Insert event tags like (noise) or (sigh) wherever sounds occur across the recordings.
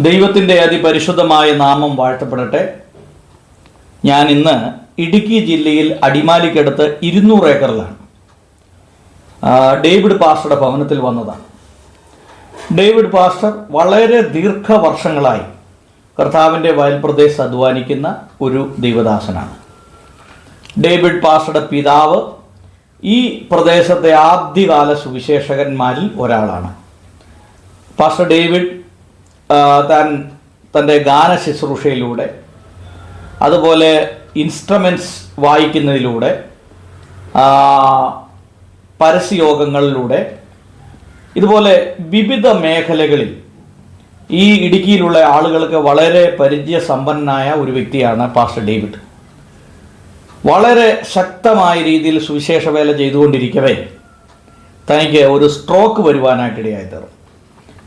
ദൈവത്തിന്റെ അതിപരിശുദ്ധമായ നാമം വാഴ്ത്തപ്പെടട്ടെ. ഞാൻ ഇന്ന് ഇടുക്കി ജില്ലയിൽ അടിമാലിക്കടുത്ത് ഇരുന്നൂറ് ഏക്കറിലാണ്. ഡേവിഡ് പാസ്റ്ററുടെ ഭവനത്തിൽ വന്നതാണ്. ഡേവിഡ് പാസ്റ്റർ വളരെ ദീർഘവർഷങ്ങളായി കർത്താവിന്റെ വയൽ പ്രദേശത്ത് അധ്വാനിക്കുന്ന ഒരു ദൈവദാസനാണ്. ഡേവിഡ് പാസ്റ്ററുടെ പിതാവ് ഈ പ്രദേശത്തെ ആദ്യകാല സുവിശേഷകന്മാരിൽ ഒരാളാണ്. പാസ്റ്റർ ഡേവിഡ് താൻ തന്റെ ഗാന ശുശ്രൂഷയിലൂടെ അതുപോലെ ഇൻസ്ട്രുമെന്റ്സ് വായിക്കുന്നതിലൂടെ പരസ്യയോഗങ്ങളിലൂടെ ഇതുപോലെ വിവിധ മേഖലകളിൽ ഈ ഇടുക്കിയിലുള്ള ആളുകൾക്ക് വളരെ പരിചയസമ്പന്നനായ ഒരു വ്യക്തിയാണ് പാസ്റ്റർ ഡേവിഡ്. വളരെ ശക്തമായ രീതിയിൽ സുവിശേഷ വേല ചെയ്തുകൊണ്ടിരിക്കവേ തനിക്ക് ഒരു സ്ട്രോക്ക് വരുവാനായിട്ടിടയായി തീർന്നു.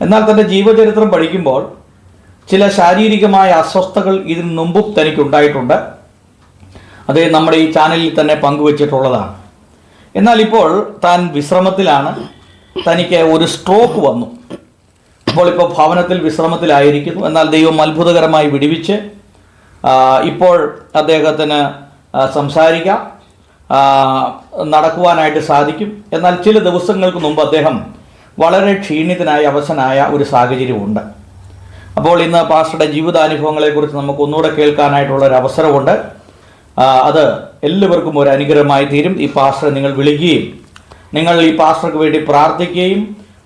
എന്നാൽ തന്റെ ജീവചരിത്രം പഠിക്കുമ്പോൾ ചില ശാരീരികമായ അസ്വസ്ഥതകൾ ഇതിനു മുമ്പും തനിക്കുണ്ടായിട്ടുണ്ട്. അത് നമ്മുടെ ഈ ചാനലിൽ തന്നെ പങ്കുവച്ചിട്ടുള്ളതാണ്. എന്നാൽ ഇപ്പോൾ താൻ വിശ്രമത്തിലാണ്. തനിക്ക് ഒരു സ്ട്രോക്ക് വന്നു. അപ്പോൾ ഇപ്പോൾ ഭവനത്തിൽ വിശ്രമത്തിലായിരിക്കുന്നു. എന്നാൽ ദൈവം അത്ഭുതകരമായി വിടിവിച്ച് ഇപ്പോൾ അദ്ദേഹത്തിന് സംസാരിക്കാം. നടക്കുവാനായിട്ട് സാധിക്കും. എന്നാൽ ചില ദിവസങ്ങൾക്ക് മുമ്പ് അദ്ദേഹം വളരെ ക്ഷീണിതനായ അവസനായ ഒരു സാഹചര്യമുണ്ട്. അപ്പോൾ ഇന്ന് പാസ്റ്ററുടെ ജീവിതാനുഭവങ്ങളെക്കുറിച്ച് നമുക്ക് ഒന്നുകൂടെ കേൾക്കാനായിട്ടുള്ള ഒരു അവസരമുണ്ട്. അത് എല്ലാവർക്കും ഒരു അനുഗ്രഹമായി തീരും. ഈ പാസ്റ്റർ നിങ്ങൾ വിളിക്കുകയും നിങ്ങൾ ഈ പാസ്റ്റർക്ക് വേണ്ടി പ്രാർത്ഥിക്കുകയും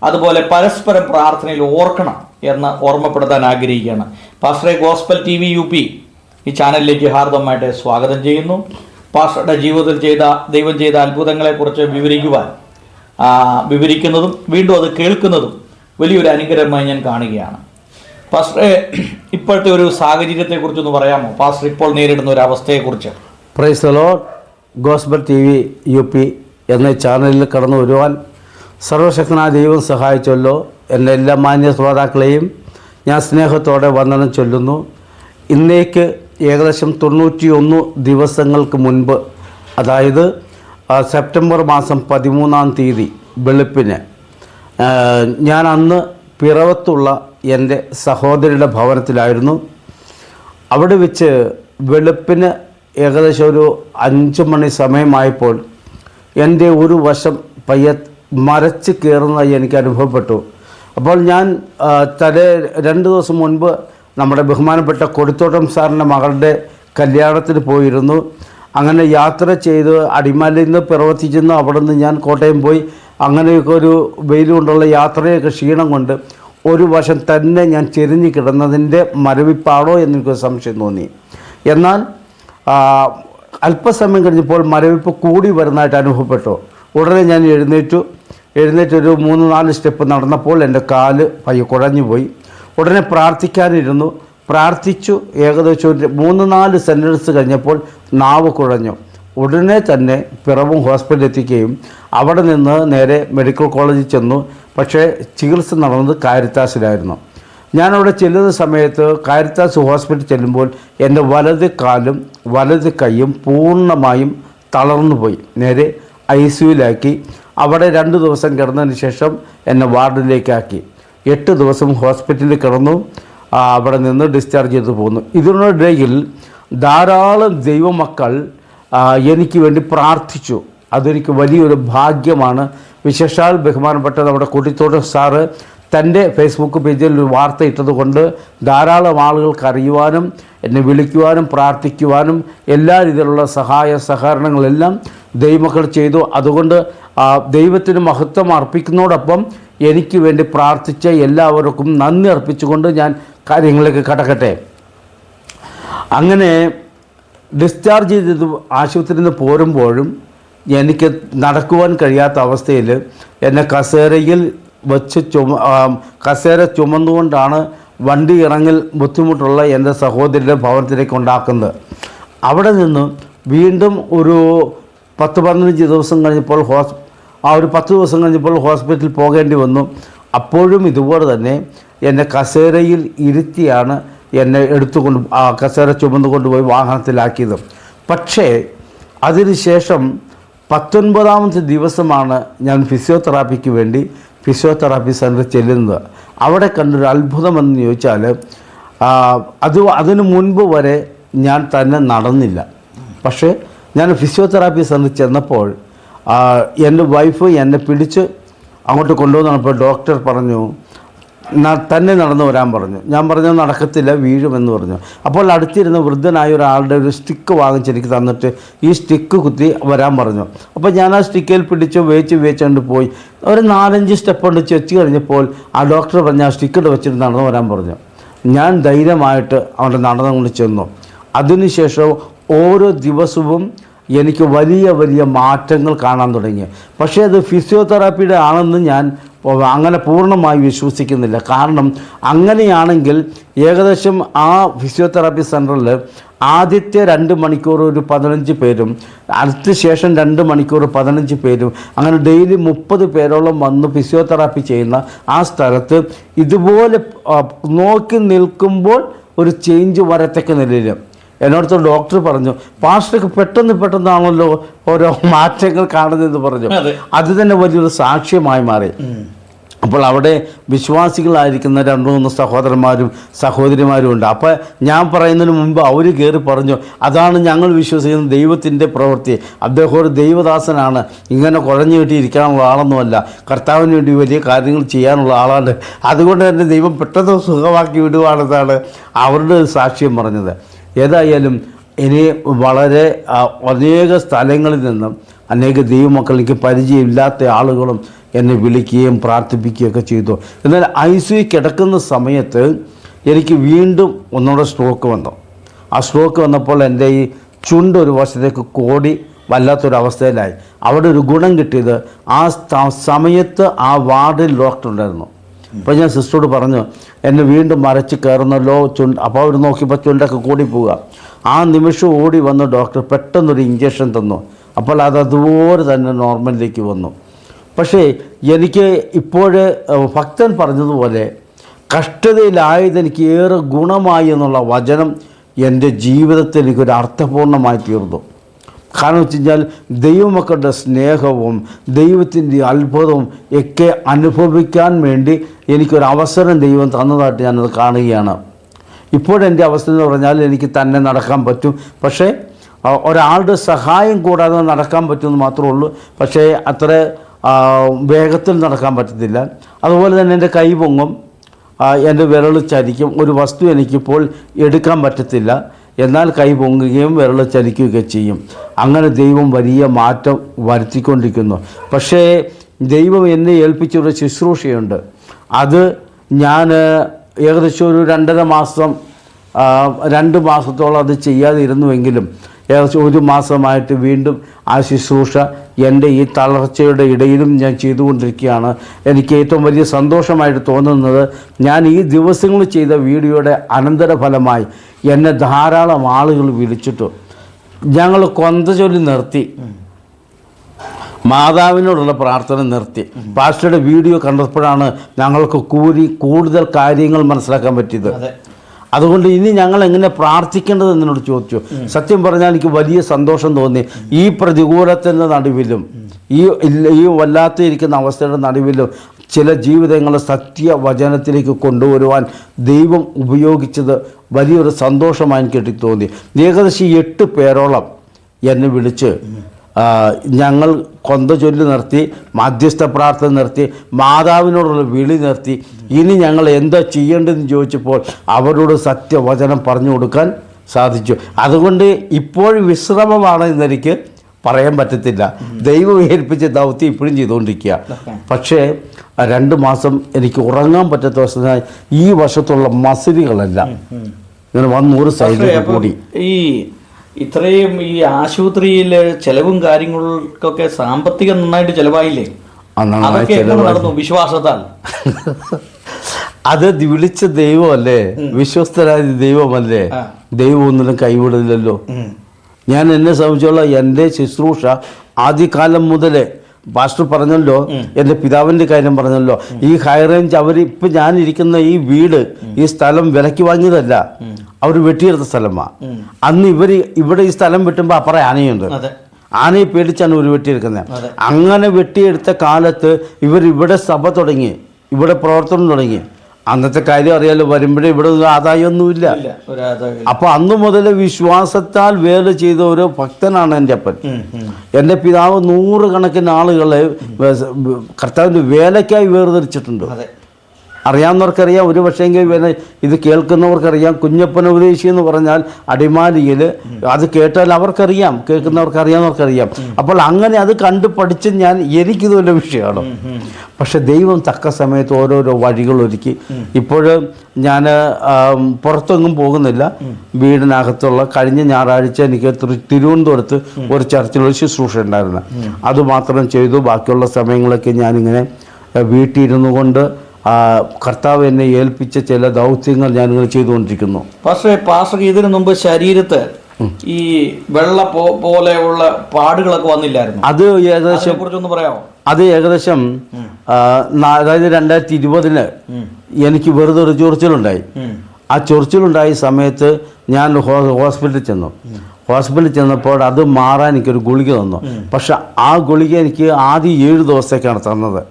അതുപോലെ പരസ്പരം പ്രാർത്ഥനയിൽ ഓർക്കണം എന്ന് ഓർമ്മപ്പെടുത്താൻ ആഗ്രഹിക്കുകയാണ്. പാസ്റ്ററെ gospel T V U P ഈ ചാനലിലേക്ക് ഹാർദമായിട്ട് സ്വാഗതം ചെയ്യുന്നു. പാസ്റ്ററുടെ ജീവിതത്തിൽ ചെയ്ത ദൈവം ചെയ്ത അത്ഭുതങ്ങളെക്കുറിച്ച് വിവരിക്കുവാൻ വിവരിക്കുന്നതും വീണ്ടും അത് കേൾക്കുന്നതും വലിയൊരു അനുഗ്രഹമായി ഞാൻ കാണുകയാണ്. പാസ്റ്ററെ ഇപ്പോഴത്തെ ഒരു സാഹചര്യത്തെക്കുറിച്ചൊന്ന് പറയാമോ? പാസ്റ്റർ ഇപ്പോൾ നേരിടുന്ന ഒരു അവസ്ഥയെക്കുറിച്ച്. Praise hello gospel T V U P എന്ന ചാനലിൽ കടന്നു വരുവാൻ സർവശക്തനായ ദൈവം സഹായിച്ചല്ലോ. എന്റെ എല്ലാ മാന്യ ശ്രോതാക്കളെയും ഞാൻ സ്നേഹത്തോടെ വന്ദനം ചൊല്ലുന്നു. ഇന്നേക്ക് ഏകദേശം തൊണ്ണൂറ്റി ഒന്ന് ദിവസങ്ങൾക്ക് മുൻപ് അതായത് സെപ്റ്റംബർ മാസം പതിമൂന്നാം തീയതി വെളുപ്പിന്. ഞാൻ അന്ന് പിറവത്തുള്ള എന്റെ സഹോദരിയുടെ ഭവനത്തിലായിരുന്നു. അവിടെ വെച്ച് വെളുപ്പിന് ഏകദേശം ഒരു അഞ്ച് മണി സമയമായപ്പോൾ എന്റെ ഒരു വശം പയ്യ മരച്ച് കയറുന്നതായി എനിക്ക് അനുഭവപ്പെട്ടു. അപ്പോൾ ഞാൻ തലേ രണ്ട് ദിവസം മുൻപ് നമ്മുടെ ബഹുമാനപ്പെട്ട കൊടുത്തോട്ടം സാറിന്റെ മകളുടെ കല്യാണത്തിന് പോയിരുന്നു. അങ്ങനെ യാത്ര ചെയ്ത് അടിമാലിൽ നിന്ന് പ്രവർത്തിച്ചിരുന്നു. അവിടെ നിന്ന് ഞാൻ കോട്ടയം പോയി. അങ്ങനെയൊക്കെ ഒരു വെയിൽ കൊണ്ടുള്ള യാത്രയൊക്കെ ക്ഷീണം കൊണ്ട് ഒരു വശം തന്നെ ഞാൻ ചെരിഞ്ഞ് കിടന്നതിന്റെ മരവിപ്പാണോ എന്നെനിക്ക് സംശയം തോന്നി. എന്നാൽ അല്പസമയം കഴിഞ്ഞപ്പോൾ മരവിപ്പ് കൂടി വരുന്നതായിട്ട് അനുഭവപ്പെട്ടു. ഉടനെ ഞാൻ എഴുന്നേറ്റു. എഴുന്നേറ്റ് ഒരു മൂന്ന് നാല് സ്റ്റെപ്പ് നടന്നപ്പോൾ എന്റെ കാൽ പയ്യെ കുഴഞ്ഞു പോയി ഉടനെ പ്രാർത്ഥിക്കാനിരുന്നു. പ്രാർത്ഥിച്ചു. ഏകദേശം ഒരു മൂന്ന് നാല് സെന്റൻസ് കഴിഞ്ഞപ്പോൾ നാവ് കുഴഞ്ഞു. ഉടനെ തന്നെ പിറവും ഹോസ്പിറ്റലിൽ എത്തിക്കുകയും അവിടെ നിന്ന് നേരെ മെഡിക്കൽ കോളേജിൽ ചെന്നു. പക്ഷേ ചികിത്സ നടന്നത് കാരിത്താസിലായിരുന്നു. ഞാനവിടെ ചെല്ലുന്ന സമയത്ത് കാരിത്താസ് ഹോസ്പിറ്റലിൽ ചെല്ലുമ്പോൾ എന്റെ വലത് കാലും വലത് കൈയും പൂർണമായും തളർന്നു പോയി. നേരെ ഐ സിയുലാക്കി അവിടെ രണ്ട് ദിവസം കിടന്നതിന് ശേഷം എന്നെ വാർഡിലേക്കാക്കി. എട്ട് ദിവസം ഹോസ്പിറ്റലിൽ കിടന്നു. അവിടെ നിന്ന് ഡിസ്ചാർജ് ചെയ്ത് പോകുന്നു ഇതിനിടയിൽ ധാരാളം ദൈവമക്കൾ എനിക്ക് വേണ്ടി പ്രാർത്ഥിച്ചു. അതെനിക്ക് വലിയൊരു ഭാഗ്യമാണ്. വിശേഷാൽ ബഹുമാനപ്പെട്ട നമ്മുടെ കൂട്ടിത്തോട്ടം സാറ് തന്റെ ഫേസ്ബുക്ക് പേജിൽ ഒരു വാർത്ത ഇട്ടതുകൊണ്ട് ധാരാളം ആളുകൾക്ക് അറിയുവാനും എന്നെ വിളിക്കുവാനും പ്രാർത്ഥിക്കുവാനും എല്ലാ രീതിയിലുള്ള സഹായ സഹകരണങ്ങളെല്ലാം ദൈവമക്കൾ ചെയ്തു. അതുകൊണ്ട് ദൈവത്തിന് മഹത്വം അർപ്പിക്കുന്നതോടൊപ്പം എനിക്ക് വേണ്ടി പ്രാർത്ഥിച്ച എല്ലാവർക്കും നന്ദി അർപ്പിച്ചുകൊണ്ട് ഞാൻ കാര്യങ്ങളിലേക്ക് കടക്കട്ടെ. അങ്ങനെ ഡിസ്ചാർജ് ചെയ്ത് ആശുപത്രിയിൽ നിന്ന് പോരുമ്പോഴും എനിക്ക് നടക്കുവാൻ കഴിയാത്ത അവസ്ഥയിൽ എന്നെ കസേരയിൽ വെച്ച് ചുമ കസേര ചുമന്നുകൊണ്ടാണ് വണ്ടി ഇറങ്ങിൽ ബുദ്ധിമുട്ടുള്ള എന്റെ സഹോദരിയുടെ ഭവനത്തിലേക്ക് ഉണ്ടാക്കുന്നത്. അവിടെ നിന്ന് വീണ്ടും ഒരു പത്ത് പതിനഞ്ച് ദിവസം കഴിഞ്ഞപ്പോൾ ഹോസ് ആ ഒരു പത്ത് ദിവസം കഴിഞ്ഞപ്പോൾ ഹോസ്പിറ്റലിൽ പോകേണ്ടി വന്നു. അപ്പോഴും ഇതുപോലെ തന്നെ എന്നെ കസേരയിൽ ഇരുത്തിയാണ് എന്നെ എടുത്തുകൊണ്ട് ആ കസേര ചുമന്നു കൊണ്ടുപോയി വാഹനത്തിലാക്കിയത്. പക്ഷേ അതിനുശേഷം പത്തൊൻപതാമത്തെ ദിവസമാണ് ഞാൻ ഫിസിയോതെറാപ്പിക്ക് വേണ്ടി ഫിസിയോതെറാപ്പി സെന്റർ ചെല്ലുന്നത്. അവിടെ കണ്ടൊരു അത്ഭുതമെന്ന് ചോദിച്ചാൽ അത് അതിനു മുൻപ് വരെ ഞാൻ തന്നെ നടന്നില്ല. പക്ഷേ ഞാൻ ഫിസിയോതെറാപ്പി സെന്ററിൽ ചെന്നപ്പോൾ എന്റെ വൈഫ് എന്നെ പിടിച്ച് അങ്ങോട്ട് കൊണ്ടുവന്നപ്പോൾ ഡോക്ടർ പറഞ്ഞു തന്നെ നടന്നു വരാൻ പറഞ്ഞു. ഞാൻ പറഞ്ഞു നടക്കത്തില്ല വീഴുമെന്ന് പറഞ്ഞു. അപ്പോൾ അടുത്തിരുന്ന വൃദ്ധനായ ഒരാളുടെ ഒരു സ്റ്റിക്ക് വാങ്ങിച്ച് എനിക്ക് തന്നിട്ട് ഈ സ്റ്റിക്ക് കുത്തി വരാൻ പറഞ്ഞു. അപ്പോൾ ഞാൻ ആ സ്റ്റിക്കിൽ പിടിച്ച് വേച്ച് വേച്ചുകൊണ്ട് പോയി. ഒരു നാലഞ്ച് സ്റ്റെപ്പ് കൊണ്ട് ചെച്ച് കഴിഞ്ഞപ്പോൾ ആ ഡോക്ടർ പറഞ്ഞ് ആ സ്റ്റിക്കിട്ട് വെച്ചിട്ട് നടന്നു വരാൻ പറഞ്ഞു. ഞാൻ ധൈര്യമായിട്ട് അവിടെ നടന്നുകൊണ്ട് ചെന്നു. അതിനുശേഷം ഓരോ ദിവസവും എനിക്ക് വലിയ വലിയ മാറ്റങ്ങൾ കാണാൻ തുടങ്ങി. പക്ഷേ അത് ഫിസിയോതെറാപ്പിയുടെ ആണെന്ന് ഞാൻ അങ്ങനെ പൂർണമായി വിശ്വസിക്കുന്നില്ല. കാരണം അങ്ങനെയാണെങ്കിൽ ഏകദേശം ആ ഫിസിയോതെറാപ്പി സെന്ററിൽ ആദ്യത്തെ രണ്ട് മണിക്കൂർ ഒരു പതിനഞ്ച് പേരും അടുത്ത ശേഷം രണ്ട് മണിക്കൂർ പതിനഞ്ച് പേരും അങ്ങനെ ഡെയിലി മുപ്പത് പേരോളം വന്ന് ഫിസിയോതെറാപ്പി ചെയ്യുന്ന ആ സ്ഥലത്ത് ഇതുപോലെ നോക്കി നിൽക്കുമ്പോൾ ഒരു ചേഞ്ച് വരത്തക്ക നിലയിൽ എന്നോടത്ത് ഡോക്ടർ പറഞ്ഞു പാസ്റ്റർക്ക് പെട്ടെന്ന് പെട്ടെന്നാണല്ലോ ഓരോ മാറ്റങ്ങൾ കാണുന്നതെന്ന് പറഞ്ഞു. അതെ. അത് തന്നെ വലിയൊരു സാക്ഷ്യമായി മാറി. അപ്പോൾ അവിടെ വിശ്വാസികളായിരിക്കുന്ന രണ്ട് മൂന്ന് സഹോദരന്മാരും സഹോദരിമാരും ഉണ്ട്. അപ്പോൾ ഞാൻ പറയുന്നതിന് മുമ്പ് അവർ കയറി പറഞ്ഞു അതാണ് ഞങ്ങൾ വിശ്വസിക്കുന്ന ദൈവത്തിന്റെ പ്രവൃത്തി. അദ്ദേഹം ഒരു ദൈവദാസനാണ്. ഇങ്ങനെ കുഴഞ്ഞു കിട്ടിയിരിക്കാനുള്ള ആളൊന്നുമല്ല. കർത്താവിന് വേണ്ടി വലിയ കാര്യങ്ങൾ ചെയ്യാനുള്ള ആളാണ്. അതുകൊണ്ട് തന്നെ ദൈവം പെട്ടെന്ന് സുഖമാക്കി വിടുവാണെന്നാണ് അവരുടെ സാക്ഷ്യം പറഞ്ഞത്. ഏതായാലും ഇനി വളരെ അനേക സ്ഥലങ്ങളിൽ നിന്നും അനേക ദൈവമക്കൾ എനിക്ക് പരിചയമില്ലാത്ത ആളുകളും എന്നെ വിളിക്കുകയും പ്രാർത്ഥിപ്പിക്കുകയൊക്കെ ചെയ്തു. എന്നാൽ ഐ സി കിടക്കുന്ന സമയത്ത് എനിക്ക് വീണ്ടും ഒന്നുകൂടെ സ്ട്രോക്ക് വന്നു. ആ സ്ട്രോക്ക് വന്നപ്പോൾ എന്റെ ഈ ചുണ്ട് ഒരു വശത്തേക്ക് കോടി വല്ലാത്തൊരവസ്ഥയിലായി. അവിടെ ഒരു ഗുണം കിട്ടിയത് ആ സമയത്ത് ആ വാർഡിൽ ഡോക്ടർ ഉണ്ടായിരുന്നു. അപ്പോൾ ഞാൻ സിസ്റ്ററോട് പറഞ്ഞു എന്നെ വീണ്ടും മരച്ച് കയറുന്നല്ലോ ചുണ്ട് അപ്പോൾ അവർ നോക്കിയപ്പോൾ ചുണ്ടൊക്കെ കൂടി പോവുക ആ നിമിഷം ഓടി വന്ന് ഡോക്ടർ പെട്ടെന്നൊരു ഇഞ്ചക്ഷൻ തന്നു. അപ്പോൾ അത് അതുപോലെ തന്നെ നോർമലിലേക്ക് വന്നു. പക്ഷേ എനിക്ക് ഇപ്പോൾ ഭക്തൻ പറഞ്ഞതുപോലെ കഷ്ടതയിലായത് എനിക്ക് ഏറെ ഗുണമായി എന്നുള്ള വചനം എന്റെ ജീവിതത്തിൽ എനിക്കൊരു അർത്ഥപൂർണമായി തീർന്നു. കാരണം വെച്ച് കഴിഞ്ഞാൽ ദൈവമക്കളുടെ സ്നേഹവും ദൈവത്തിന്റെ അത്ഭുതവും ഒക്കെ അനുഭവിക്കാൻ വേണ്ടി എനിക്കൊരു അവസരം ദൈവം തന്നതായിട്ട് ഞാനത് കാണുകയാണ്. ഇപ്പോഴെന്റെ അവസ്ഥ എന്ന് പറഞ്ഞാൽ എനിക്ക് തന്നെ നടക്കാൻ പറ്റും. പക്ഷേ ഒരാളുടെ സഹായം കൂടാതെ നടക്കാൻ പറ്റുമെന്ന് മാത്രമേ ഉള്ളൂ. പക്ഷേ അത്ര വേഗത്തിൽ നടക്കാൻ പറ്റത്തില്ല. അതുപോലെ തന്നെ എന്റെ കൈ പൊങ്ങും. എന്റെ വിരൽ ചലിക്കും ഒരു വസ്തു എനിക്കിപ്പോൾ എടുക്കാൻ പറ്റത്തില്ല. എന്നാൽ കൈ പൊങ്ങുകയും വിരൽ ചലിക്കുകയൊക്കെ ചെയ്യും. അങ്ങനെ ദൈവം വലിയ മാറ്റം വരുത്തിക്കൊണ്ടിരിക്കുന്നു. പക്ഷേ ദൈവം എന്നെ ഏൽപ്പിച്ചൊരു ശുശ്രൂഷയുണ്ട്. അത് ഞാൻ ഏകദേശം ഒരു രണ്ടര മാസം രണ്ട് മാസത്തോളം അത് ചെയ്യാതിരുന്നുവെങ്കിലും ഏകദേശം ഒരു മാസമായിട്ട് വീണ്ടും ആ ശുശ്രൂഷ എന്റെ ഈ തളർച്ചയുടെ ഇടയിലും ഞാൻ ചെയ്തുകൊണ്ടിരിക്കുകയാണ്. എനിക്ക് ഏറ്റവും വലിയ സന്തോഷമായിട്ട് തോന്നുന്നത് ഞാൻ ഈ ദിവസങ്ങൾ ചെയ്ത വീഡിയോയുടെ അനന്തരഫലമായി എന്നെ ധാരാളം ആളുകൾ വിളിച്ചിട്ടു. ഞങ്ങൾ കൊന്ത ചൊല്ലി നിർത്തി. മാതാവിനോടുള്ള പ്രാർത്ഥന നിർത്തി. പാസ്റ്ററുടെ വീഡിയോ കണ്ടപ്പോഴാണ് ഞങ്ങൾക്ക് കൂടി കൂടുതൽ കാര്യങ്ങൾ മനസ്സിലാക്കാൻ പറ്റിയത്. അതുകൊണ്ട് ഇനി ഞങ്ങൾ എങ്ങനെ പ്രാർത്ഥിക്കേണ്ടത് എന്നോട് ചോദിച്ചു. സത്യം പറഞ്ഞാൽ എനിക്ക് വലിയ സന്തോഷം തോന്നി. ഈ പ്രതികൂലത്തിന്റെ നടുവിലും ഈ ഈ വല്ലാത്ത ഇരിക്കുന്ന അവസ്ഥയുടെ നടുവിലും ചില ജീവിതങ്ങളെ സത്യവചനത്തിലേക്ക് കൊണ്ടുവരുവാൻ ദൈവം ഉപയോഗിച്ചത് വലിയൊരു സന്തോഷമായി എനിക്ക് തോന്നി. ഏകദേശം എട്ട് പേരോളം എന്നെ വിളിച്ച് ഞങ്ങൾ കൊന്ത ചൊല്ലി നിർത്തി മധ്യസ്ഥ പ്രാർത്ഥന നിർത്തി മാതാവിനോടുള്ള വിളി നിർത്തി. ഇനി ഞങ്ങൾ എന്താ ചെയ്യേണ്ടതെന്ന് ചോദിച്ചപ്പോൾ അവരോട് സത്യവചനം പറഞ്ഞു കൊടുക്കാൻ സാധിച്ചു. അതുകൊണ്ട് ഇപ്പോൾ വിശ്രമമാണ് എന്നെനിക്ക് പറയാൻ പറ്റത്തില്ല. ദൈവം ഏൽപ്പിച്ച ദൗത്യം ഇപ്പോഴും ചെയ്തുകൊണ്ടിരിക്കുക. പക്ഷേ രണ്ട് മാസം എനിക്ക് ഉറങ്ങാൻ പറ്റാത്ത അവസ്ഥ ഈ വശത്തുള്ള മസിലുകളെല്ലാം ഇങ്ങനെ വന്നൂറ് സൈഡിൽ കൂടി. ഈ ഇത്രയും ഈ ആശുപത്രിയിൽ ചെലവും കാര്യങ്ങൾക്കൊക്കെ സാമ്പത്തികം നന്നായിട്ട് ചെലവായില്ലേ? അതൊക്കെ എങ്ങനെ നടന്നു? വിശ്വാസത്താൽ. (laughs) അത് വിളിച്ച ദൈവമല്ലേ? വിശ്വസ്തരായ ദൈവമല്ലേ. ദൈവം ഒന്നിനും കൈവിടില്ലല്ലോ. ഞാൻ എന്നെ സംബന്ധിച്ചോളം എന്റെ ശുശ്രൂഷ ആദ്യകാലം മുതലേ പാസ്റ്റർ പറഞ്ഞല്ലോ എന്റെ പിതാവിന്റെ കാര്യം പറഞ്ഞല്ലോ. ഈ ഹൈ റേഞ്ച് അവർ ഇപ്പം ഞാനിരിക്കുന്ന ഈ വീട് ഈ സ്ഥലം വിലയ്ക്ക് വാങ്ങിയതല്ല. അവർ വെട്ടിയെടുത്ത സ്ഥലമാണ്. അന്ന് ഇവർ ഇവിടെ ഈ സ്ഥലം വെട്ടുമ്പോൾ അപ്പുറം ആനയുണ്ട് ആനയെ പേടിച്ചാണ് ഇവർ വെട്ടിയെടുക്കുന്നത്. അങ്ങനെ വെട്ടിയെടുത്ത കാലത്ത് ഇവർ ഇവിടെ സഭ തുടങ്ങി ഇവിടെ പ്രവർത്തനം തുടങ്ങി. അന്നത്തെ കാര്യം അറിയാലോ വരുമ്പോഴേ ഇവിടെ ഒരു ആദായമൊന്നുമില്ല ഇല്ല ഒരു ആദായം ഇല്ല. അപ്പൊ അന്ന് മുതൽ വിശ്വാസത്താൽ വേല ചെയ്ത ഒരു ഭക്തനാണ് എന്റെ അപ്പൻ. എന്റെ പിതാവ് നൂറുകണക്കിന് ആളുകളെ കർത്താവിന്റെ കർത്താവിന്റെ വേലയ്ക്കായി വേർതിരിച്ചിട്ടുണ്ട് അറിയാവുന്നവർക്കറിയാം ഒരു പക്ഷേങ്കിൽ ഇത് കേൾക്കുന്നവർക്കറിയാം. കുഞ്ഞപ്പൻ ഉപദേശി എന്ന് പറഞ്ഞാൽ അടിമാലിയിൽ അത് കേട്ടാൽ അവർക്കറിയാം കേൾക്കുന്നവർക്ക് അറിയാവുന്നവർക്കറിയാം അപ്പോൾ അങ്ങനെ അത് കണ്ടു പഠിച്ച് ഞാൻ എനിക്കിത് വലിയ വിഷയമാണ്. പക്ഷെ ദൈവം തക്ക സമയത്ത് ഓരോരോ വഴികൾ ഒരുക്കി. ഇപ്പോൾ ഞാൻ പുറത്തൊന്നും പോകുന്നില്ല. വീടിനകത്തുള്ള കഴിഞ്ഞ ഞായറാഴ്ച എനിക്ക് തിരു- തിരുവനന്തപുരത്ത് ഒരു ചർച്ചിൽ ഒരു ശുശ്രൂഷ ഉണ്ടായിരുന്നു. അതുമാത്രം ചെയ്തു. ബാക്കിയുള്ള സമയങ്ങളൊക്കെ ഞാനിങ്ങനെ വീട്ടിലിരുന്നു കൊണ്ട് കർത്താവ് എന്നെ ഏൽപ്പിച്ച ചില ദൗത്യങ്ങൾ ഞാനിങ്ങനെ ചെയ്തുകൊണ്ടിരിക്കുന്നു. പക്ഷേ പാസ്റ്റർ ഇതിനു മുമ്പ് ശരീരത്ത് ഈ വെള്ള പോലെയുള്ള പാടുകളൊക്കെ വന്നില്ലായിരുന്നു. അത് ഏകദേശം കുറിച്ചൊന്ന് പറയാമോ? അത് ഏകദേശം അതായത് രണ്ടായിരത്തി ഇരുപതിന് എനിക്ക് വെറുതെ ഒരു ചൊറിച്ചിലുണ്ടായി. ആ ചൊറിച്ചിലുണ്ടായ സമയത്ത് ഞാൻ ഹോസ്പിറ്റലിൽ ചെന്നു. ഹോസ്പിറ്റലിൽ ചെന്നപ്പോൾ അത് മാറാൻ എനിക്കൊരു ഗുളിക തന്നു. പക്ഷെ ആ ഗുളിക എനിക്ക് ആദ്യം ഏഴ് ദിവസത്തേക്കാണ് തന്നത്.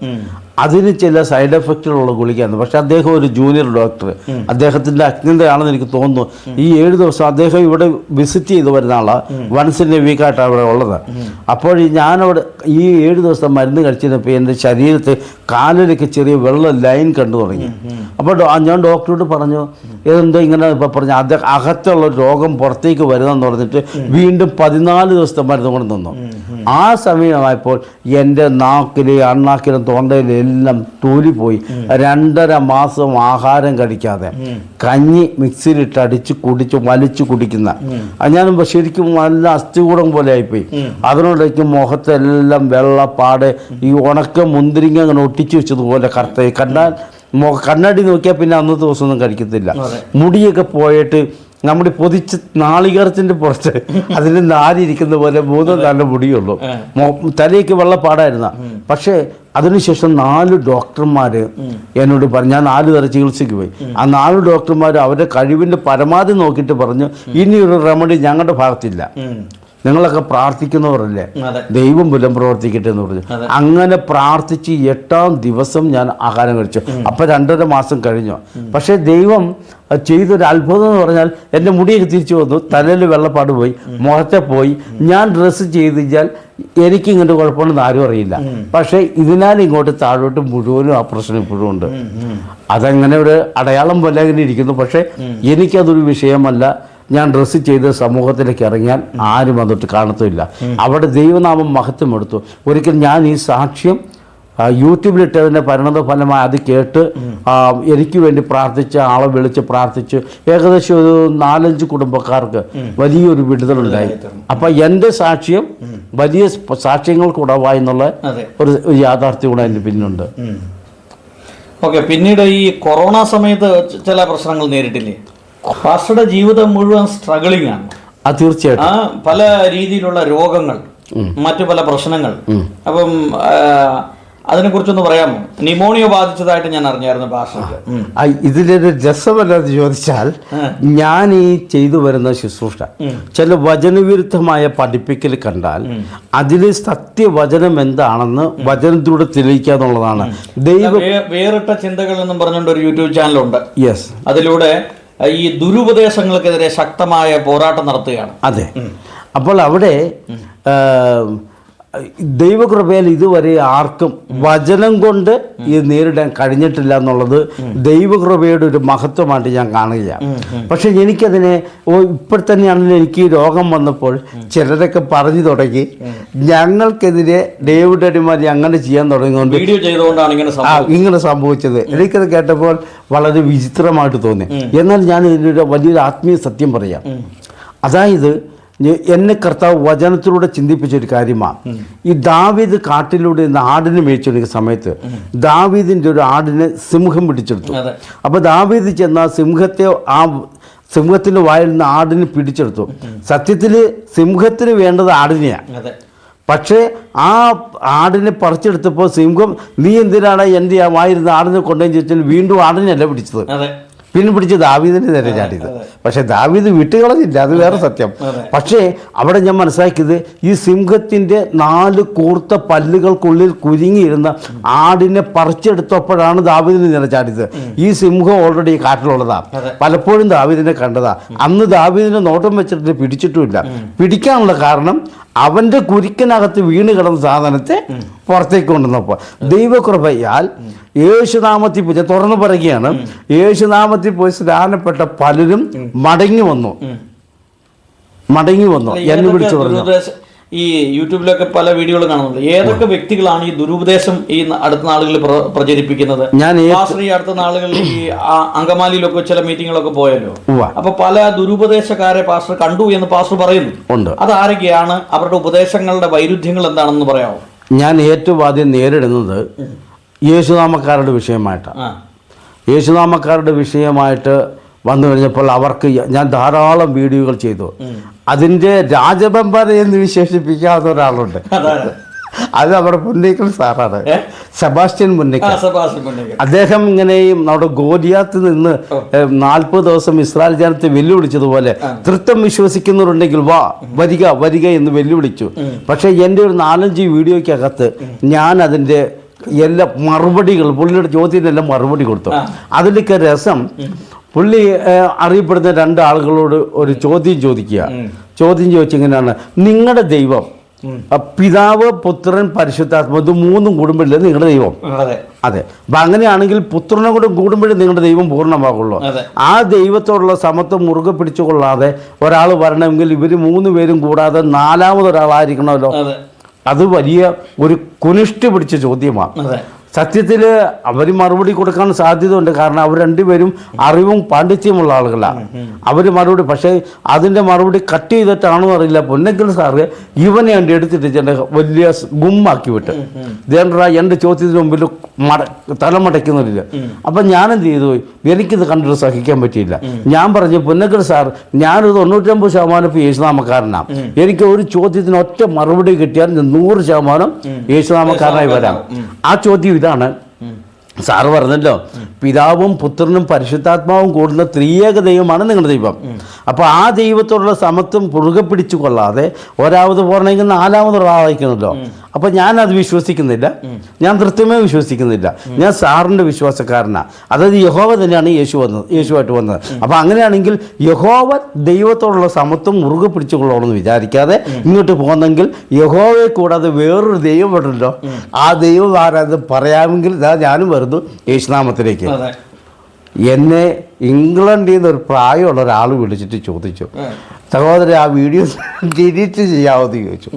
അതിന് ചില സൈഡ് എഫക്റ്റുകളുള്ള ഗുളികയാണ് പക്ഷെ അദ്ദേഹം ഒരു ജൂനിയർ ഡോക്ടർ. അദ്ദേഹത്തിന്റെ അജ്ഞതയാണെന്ന് എനിക്ക് തോന്നുന്നു. ഈ ഏഴ് ദിവസം അദ്ദേഹം ഇവിടെ വിസിറ്റ് ചെയ്ത് വരുന്ന ആളാണ് വൺസ് ഇൻ എ വീക്കായിട്ടാണ് അവിടെ ഉള്ളത്. അപ്പോൾ ഞാനവിടെ ഈ ഏഴ് ദിവസം മരുന്ന് കഴിച്ചപ്പോൾ എന്റെ ശരീരത്തിൽ കാലിലൊക്കെ ചെറിയ വെള്ള ലൈൻ കണ്ടു തുടങ്ങി. അപ്പോൾ ഞാൻ ഡോക്ടറോട് പറഞ്ഞു ഇതെന്തോ ഇങ്ങനെ ഇപ്പോൾ പറഞ്ഞു അത് അകത്തുള്ള രോഗം പുറത്തേക്ക് വരുന്നെന്ന് പറഞ്ഞിട്ട് വീണ്ടും പതിനാല് ദിവസത്തെ മരുന്ന് കൊണ്ട് തന്നു ആ സമയമായപ്പോൾ എന്റെ നാക്കിലെ അണ്ണാക്കിലും തൊണ്ടയിലും എല്ലാം തൂലിപ്പോയി. രണ്ടര മാസം ആഹാരം കഴിക്കാതെ കഞ്ഞി മിക്സിയിലിട്ട് അടിച്ച് കുടിച്ച് വലിച്ചു കുടിക്കുന്ന. ഞാൻ ശരിക്കും നല്ല അസ്ഥികൂടം പോലെ ആയിപ്പോയി. അതിനോടേക്ക് മുഖത്തെല്ലാം വെള്ളപ്പാട് ഈ ഉണക്ക മുന്തിരിങ്ങ അങ്ങനെ ഒട്ടിച്ചു വെച്ചതുപോലെ കറുത്ത കണ്ടാൽ കണ്ണാടി നോക്കിയാൽ പിന്നെ അന്നത്തെ ദിവസമൊന്നും കഴിക്കത്തില്ല. മുടിയൊക്കെ പോയിട്ട് നമ്മുടെ പൊതിച്ച് നാളികേരത്തിന്റെ പുറത്ത് അതിന് നാലിരിക്കുന്ന പോലെ മൂന്നോ നാലോ മുടിയുള്ളൂ. തലയ്ക്ക് വെള്ള വെള്ളപ്പാടായിരുന്ന പക്ഷേ അതിനുശേഷം നാല് ഡോക്ടർമാർ എന്നോട് പറഞ്ഞു ഞാൻ നാല് തരം ചികിത്സയ്ക്ക് പോയി. ആ നാല് ഡോക്ടർമാർ അവരുടെ കഴിവിന്റെ പരമാവധി നോക്കിയിട്ട് പറഞ്ഞു ഇനിയൊരു റെമഡി ഞങ്ങളുടെ ഭാഗത്തില്ല. നിങ്ങളൊക്കെ പ്രാർത്ഥിക്കുന്നവരല്ലേ? ദൈവം പുലം പ്രവർത്തിക്കട്ടെ എന്ന് പറഞ്ഞു. അങ്ങനെ പ്രാർത്ഥിച്ച് എട്ടാം ദിവസം ഞാൻ ആഹാരം കഴിച്ചു. അപ്പൊ രണ്ടര മാസം കഴിഞ്ഞു. പക്ഷേ ദൈവം ചെയ്തൊരു അത്ഭുതം എന്ന് പറഞ്ഞാൽ എന്റെ മുടിയൊക്കെ തിരിച്ചു വന്നു. തലയിൽ വെള്ളപ്പാട് പോയി. മുഖത്തെ പോയി. ഞാൻ ഡ്രസ്സ് ചെയ്ത് കഴിഞ്ഞാൽ എനിക്ക് ഇങ്ങോട്ട് കുഴപ്പമുണ്ടെന്ന് ആരും അറിയില്ല. പക്ഷേ ഇതിനാൽ ഇങ്ങോട്ട് താഴോട്ട് മുഴുവനും ആ പ്രശ്നം ഇപ്പോഴും ഉണ്ട്. അതങ്ങനെ ഒരു അടയാളം പോലെ അങ്ങനെ ഇരിക്കുന്നു. പക്ഷേ എനിക്കതൊരു വിഷയമല്ല. ഞാൻ ഡ്രസ്സ് ചെയ്ത് സമൂഹത്തിലേക്ക് ഇറങ്ങിയാൽ ആരും അതൊട്ട് കാണത്തുമില്ല. അവിടെ ദൈവനാമം മഹത്വം എടുത്തു. ഒരിക്കൽ ഞാൻ ഈ സാക്ഷ്യം യൂട്യൂബിലിട്ടതിന്റെ പരിണത ഫലമായി അത് കേട്ട് എനിക്ക് വേണ്ടി പ്രാർത്ഥിച്ച് ആളെ വിളിച്ച് പ്രാർത്ഥിച്ച് ഏകദേശം ഒരു നാലഞ്ച് കുടുംബക്കാർക്ക് വലിയൊരു വിടുതലുണ്ടായി അപ്പം എന്റെ സാക്ഷ്യം വലിയ സാക്ഷ്യങ്ങൾക്ക് ഉടവായി എന്നുള്ള ഒരു ഒരു യാഥാർത്ഥ്യം കൂടെ അതിന്റെ പിന്നുണ്ട് ഓക്കെ പിന്നീട് ഈ കൊറോണ സമയത്ത് ചില പ്രശ്നങ്ങൾ നേരിട്ടില്ലേ? പാസ്റ്ററുടെ ജീവിതം മുഴുവൻ സ്ട്രഗിളിംഗ് ആണ്. ആ തീർച്ചയായിട്ടും. ആ പല രീതിയിലുള്ള രോഗങ്ങൾ മറ്റു പല പ്രശ്നങ്ങൾ. അപ്പം അതിനെ അതിനെക്കുറിച്ചൊന്ന് പറയാമോ? നിമോണിയ ബാധിച്ചതായിട്ട് ഞാൻ അറിഞ്ഞായിരുന്നു ഭാഷ ഇതിലൊരു രസമല്ലെന്ന് ചോദിച്ചാൽ ഞാൻ ഈ ചെയ്തു വരുന്ന ശുശ്രൂഷ ചില വചനവിരുദ്ധമായ പഠിപ്പിക്കൽ കണ്ടാൽ അതിൽ സത്യവചനം എന്താണെന്ന് വചനത്തിലൂടെ തെളിയിക്കുക എന്നുള്ളതാണ്. ദൈവം വേറിട്ട ചിന്തകൾ എന്നും പറഞ്ഞുകൊണ്ട് ഒരു യൂട്യൂബ് ചാനലുണ്ട്. യെസ് അതിലൂടെ ഈ ദുരുപദേശങ്ങൾക്കെതിരെ ശക്തമായ പോരാട്ടം നടത്തുകയാണ്. അതെ. അപ്പോൾ അവിടെ ദൈവകൃപയിൽ ഇതുവരെ ആർക്കും വചനം കൊണ്ട് ഇത് നേരിടാൻ കഴിഞ്ഞിട്ടില്ല എന്നുള്ളത് ദൈവകൃപയുടെ ഒരു മഹത്വമായിട്ട് ഞാൻ കാണുകയാണ് പക്ഷെ എനിക്കതിനെ ഇപ്പോൾ തന്നെയാണെങ്കിലും എനിക്ക് ഈ രോഗം വന്നപ്പോൾ ചിലരൊക്കെ പറഞ്ഞു തുടങ്ങി. ഞങ്ങൾക്കെതിരെ ഡേവിഡ് അടിമാരി അങ്ങനെ ചെയ്യാൻ തുടങ്ങിക്കൊണ്ട് ഇങ്ങനെ സംഭവിച്ചത്. എനിക്കത് കേട്ടപ്പോൾ വളരെ വിചിത്രമായിട്ട് തോന്നി. എന്നാൽ ഞാൻ ഇതിനൊരു വലിയൊരു ആത്മീയ സത്യം പറയാം. അതായത് എന്നെ കർത്താവ് വചനത്തിലൂടെ ചിന്തിപ്പിച്ചൊരു കാര്യമാണ്. ഈ ദാവീദ് കാട്ടിലൂടെ നിന്ന് ആടിനെ മേടിച്ചെടുക്കുന്ന സമയത്ത് ദാവീദിന്റെ ഒരു ആടിനെ സിംഹം പിടിച്ചെടുത്തു. അപ്പോൾ ദാവീദ് ചെന്ന സിംഹത്തെ ആ സിംഹത്തിന്റെ വായിൽ നിന്ന് ആടിനെ പിടിച്ചെടുത്തു. സത്യത്തിൽ സിംഹത്തിന് വേണ്ടത് ആടിനെയാണ് പക്ഷേ ആ ആടിനെ പറിച്ചെടുത്തപ്പോൾ സിംഹം നീ എന്തിനാണ് എന്റെ ആ വായിരുന്ന ആടിനെ കൊണ്ടുപോയി ചോദിച്ചാൽ വീണ്ടും ആടിനെയല്ല പിടിച്ചത്? പിന്നെ പിടിച്ച് ദാവീദിന് നേരെ ചാടിയത്. പക്ഷേ ദാവീദ് വിട്ടുകളഞ്ഞില്ല അത് വേറെ സത്യം. പക്ഷേ അവിടെ ഞാൻ മനസ്സിലാക്കിയത് ഈ സിംഹത്തിന്റെ നാല് കൂർത്ത പല്ലുകൾക്കുള്ളിൽ കുരുങ്ങിയിരുന്ന ആടിനെ പറിച്ചെടുത്തപ്പോഴാണ് ദാവീദിന് നേരെ ചാടിയത്. ഈ സിംഹം ഓൾറെഡി കാട്ടിലുള്ളതാ. പലപ്പോഴും ദാവീദിനെ കണ്ടതാ. അന്ന് ദാവീദിനെ നോട്ടം വെച്ചിട്ട് പിടിച്ചിട്ടുമില്ല. പിടിക്കാനുള്ള കാരണം അവന്റെ കുരിക്കനകത്ത് വീണ് കിടന്ന സാധനത്തെ പുറത്തേക്ക് കൊണ്ടുവന്നപ്പോൾ ദൈവകൃപയാൽ യേശുനാമത്തിൽ പോയി ഞാൻ തുറന്നു പറയുകയാണ്. യേശുനാമത്തിൽ പോയി സ്നാനപ്പെട്ട പലരും മടങ്ങി വന്നു. മടങ്ങി വന്നു. എന്നെ വിളിച്ചു പറഞ്ഞു. ഈ യൂട്യൂബിലൊക്കെ പല വീഡിയോകൾ കാണുന്നുണ്ട്. ഏതൊക്കെ വ്യക്തികളാണ് ഈ ദുരുപദേശം ഈ അടുത്ത നാളുകളിൽ പ്രചരിപ്പിക്കുന്നത്? ഞാൻ ഈ അടുത്ത നാളുകളിൽ ഈ അങ്കമാലിയിലൊക്കെ ചില മീറ്റിങ്ങുകളൊക്കെ പോയല്ലോ. അപ്പൊ പല ദുരുപദേശക്കാരെ പാസ്റ്റർ കണ്ടു എന്ന് പാസ്റ്റർ പറയുന്നു. ഉണ്ട്. അതാരൊക്കെയാണ് അവരുടെ ഉപദേശങ്ങളുടെ വൈരുദ്ധ്യങ്ങൾ എന്താണെന്ന് പറയാമോ? ഞാൻ ഏറ്റവും ആദ്യം നേരിടുന്നത് യേശുനാമക്കാരുടെ വിഷയമായിട്ടാണ് യേശുനാമക്കാരുടെ വിഷയമായിട്ട് വന്നു കഴിഞ്ഞപ്പോൾ അവർക്ക് ഞാൻ ധാരാളം വീഡിയോകൾ ചെയ്തു. അതിന്റെ രാജബമ്പർ എന്ന് വിശേഷിപ്പിക്കാത്ത ഒരാളുണ്ട്. അത് നമ്മുടെ മുന്നേക്കൽ സാറാണ്. സെബാസ്റ്റ്യൻ പുന്നേക്കൽ. അദ്ദേഹം ഇങ്ങനെയും നമ്മുടെ ഗോലിയാത്ത് നിന്ന് നാൽപ്പത് ദിവസം ഇസ്രായേൽ ജനത്തെ വെല്ലുവിളിച്ചതുപോലെ തൃത്വം വിശ്വസിക്കുന്നവരുണ്ടെങ്കിൽ വാ വരിക വരിക എന്ന് വെല്ലുവിളിച്ചു. പക്ഷേ എന്റെ ഒരു നാലഞ്ച് വീഡിയോയ്ക്കകത്ത് ഞാൻ അതിന്റെ എല്ലാ മറുപടികൾ പുള്ളിയുടെ ചോദ്യത്തിനെല്ലാം മറുപടി കൊടുത്തു. അതിലൊക്കെ രസം പുള്ളി അറിയപ്പെടുന്ന രണ്ട് ആളുകളോട് ഒരു ചോദ്യം ചോദിക്കുക. ചോദ്യം ചോദിച്ചിങ്ങനെയാണ് നിങ്ങളുടെ ദൈവം പിതാവ് പുത്രൻ പരിശുദ്ധാത്മ ഇത് മൂന്നും കൂടുമ്പോഴല്ലേ നിങ്ങളുടെ ദൈവം? അതെ. അപ്പൊ അങ്ങനെയാണെങ്കിൽ പുത്രനെ കൂടെ കൂടുമ്പോഴേ നിങ്ങളുടെ ദൈവം പൂർണമാകുള്ളൂ. ആ ദൈവത്തോടുള്ള സമത്വം മുറുകെ പിടിച്ചുകൊള്ളാതെ ഒരാൾ വരണമെങ്കിൽ ഇവർ മൂന്ന് പേരും കൂടാതെ നാലാമതൊരാളായിരിക്കണമല്ലോ. അതെ വലിയ ഒരു കുനിഷ്ട് പിടിച്ച ചോദ്യമാണ് സത്യത്തിൽ അവർ മറുപടി കൊടുക്കാൻ സാധ്യതയുണ്ട്. കാരണം അവർ രണ്ടുപേരും അറിവും പാണ്ഡിത്യമുള്ള ആളുകളാണ്. അവർ മറുപടി പക്ഷേ അതിന്റെ മറുപടി കട്ട് ചെയ്തിട്ടാണോ അറിയില്ല. പൊന്നെങ്കിൽ സാറ് ഇവനെ എന്റെ എടുത്തിട്ട് ചെന്ന് വലിയ ഗുമ്മാക്കി വിട്ട്. ദേണ്ട എന്റെ ചോദ്യത്തിന് മുമ്പിൽ മട തലമടയ്ക്കുന്നില്ല അപ്പം ഞാൻ എന്ത് ചെയ്തു? എനിക്കിത് കണ്ടിട്ട് സഹിക്കാൻ പറ്റിയില്ല. ഞാൻ പറഞ്ഞു പൊന്നക്കൽ സാർ ഞാനൊരു തൊണ്ണൂറ്റമ്പത് ശതമാനം ഇപ്പോൾ യേശുനാമക്കാരനാണ്. എനിക്ക് ഒരു ചോദ്യത്തിന് ഒറ്റ മറുപടി കിട്ടിയാൽ നൂറ് ശതമാനം യേശുനാമക്കാരനായി വരാം. ആ ചോദ്യം ഇതാണ്. സാറ് പറഞ്ഞല്ലോ പിതാവും പുത്രനും പരിശുദ്ധാത്മാവും കൂടുന്ന ത്രിയേക ദൈവമാണ് നിങ്ങളുടെ ദൈവം. അപ്പോൾ ആ ദൈവത്തോടുള്ള സമത്വം പുറുകെ പിടിച്ചു കൊള്ളാതെ ഒരാമത് പോരണമെങ്കിൽ നാലാമത് ഒരാളായിക്കണല്ലോ. അപ്പോൾ ഞാൻ അത് വിശ്വസിക്കുന്നില്ല ഞാൻ കൃത്യമേ വിശ്വസിക്കുന്നില്ല. ഞാൻ സാറിന്റെ വിശ്വാസക്കാരനാണ് അതായത് യഹോവ തന്നെയാണ് യേശു വന്നത് യേശുവായിട്ട് വന്നത്. അപ്പോൾ അങ്ങനെയാണെങ്കിൽ യഹോവ ദൈവത്തോടുള്ള സമത്വം മുറുകെ പിടിച്ചുകൊള്ളണമെന്ന് വിചാരിക്കാതെ ഇങ്ങോട്ട് പോകുന്നെങ്കിൽ യഹോവയെ കൂടാതെ വേറൊരു ദൈവം ഉണ്ടല്ലോ ആ ദൈവം ആരാത് പറയാമെങ്കിൽ ഇതാ ഞാനും വരുന്നു യേശുനാമത്തിലേക്ക്. എന്നെ ഇംഗ്ലണ്ടിൽ നിന്ന് ഒരു പ്രായമുള്ള ഒരാൾ വിളിച്ചിട്ട് ചോദിച്ചു. സഹോദരൻ ആ വീഡിയോ (laughs) ഡിലീറ്റ് ചെയ്യാമോ എന്ന് ചോദിച്ചു.